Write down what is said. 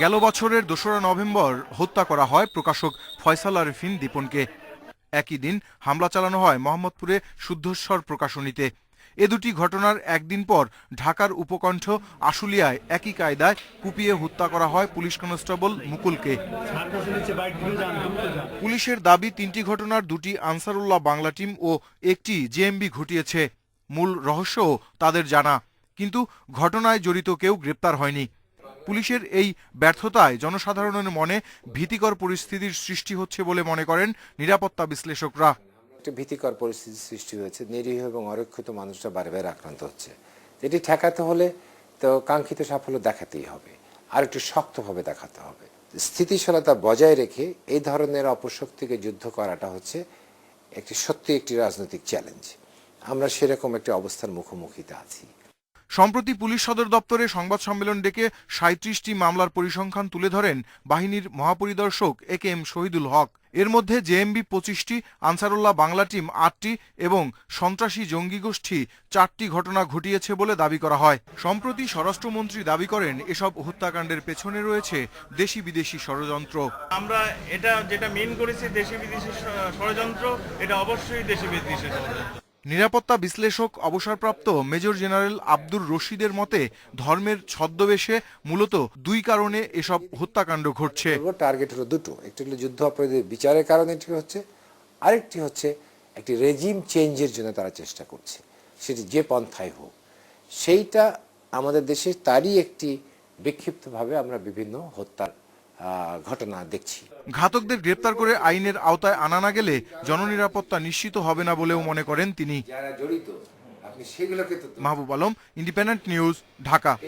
গেল বছরের দোসরা নভেম্বর হত্যা করা হয় প্রকাশক ফয়সাল আরেফিন দীপনকে। একই দিন হামলা চালানো হয় মোহাম্মদপুরে শুদ্ধস্বর প্রকাশনীতে। এ দুটি ঘটনার একদিন পর ঢাকার উপকণ্ঠ আশুলিয়ায় একই কায়দায় কুপিয়ে হত্যা করা হয় পুলিশ কনস্টেবল মুকুলকে। পুলিশের দাবি, তিনটি ঘটনার দুটি আনসারুল্লাহ বাংলা টিম ও একটি জেএমবি ঘটিয়েছে। মূল রহস্যও তাদের জানা। কিন্তু ঘটনায় জড়িত কেউ গ্রেপ্তার হয়নি। পুলিশের এই ব্যর্থতায় জনসাধারণের মনে ভীতিকর পরিস্থিতির সৃষ্টি হচ্ছে বলে মনে করেন নিরাপত্তা বিশ্লেষকরা। একটা ভীতিকর পরিস্থিতির সৃষ্টি হয়েছে, নিরীহ এবং অরক্ষিত মানুষরা বারে বারে আক্রান্ত হচ্ছে। এটি ঠেকাতে হলে তো কাঙ্ক্ষিত সাফল্য দেখাতেই হবে, আর একটু শক্তভাবে দেখাতে হবে। স্থিতিশীলতা বজায় রেখে এই ধরনের অপশক্তিকে যুদ্ধ করাটা হচ্ছে একটি সত্যি একটি রাজনৈতিক চ্যালেঞ্জ আমরা সেরকম একটি অবস্থার মুখোমুখিতে আছি। সম্প্রতি পুলিশ সদর দপ্তরে সংবাদ সম্মেলন ডেকে সাঁত্রিশটি মামলার পরিসংখ্যান তুলে ধরেন বাহিনীর মহাপরিদর্শক এ কে এম শহীদুল হক। এর মধ্যে জেএমবি পঁচিশটি, আনসারুল্লাহ বাংলা টিম আটটি এবং সন্ত্রাসী জঙ্গি গোষ্ঠী চারটি ঘটনা ঘটিয়েছে বলে দাবি করা হয়। সম্প্রতি স্বরাষ্ট্রমন্ত্রী দাবি করেন, এসব হত্যাকাণ্ডের পেছনে রয়েছে দেশি বিদেশি ষড়যন্ত্র। আমরা এটা যেটা মেন করেছি দেশি বিদেশি ষড়যন্ত্র, এটা অবশ্যই দেশি বিদেশি ষড়যন্ত্র। নিরাপত্তা বিশ্লেষক অবসরপ্রাপ্ত মেজর জেনারেল আব্দুর রশিদের মতে, ধর্মের ছদ্মবেশে মূলত দুই কারণে এসব হত্যাকাণ্ড ঘটছে। টার্গেট হলো দুটো। একটি হলো যুদ্ধ অপরাধীর বিচারের কারণে এটি হচ্ছে, আরেকটি হচ্ছে একটি রেজিম চেঞ্জের জন্য তারা চেষ্টা করছে। সেটি যে পন্থায় হোক। সেইটা আমাদের দেশে তারই একটি বিক্ষিপ্তভাবে আমরা বিভিন্ন হত্যার ঘটনা দেখছি। ঘাতকদের গ্রেপ্তার করে আইনের আওতায় আনা না গেলে জননিরাপত্তা নিশ্চিত হবে না বলেও মনে করেন তিনি। Mahbub Alam independent news Dhaka.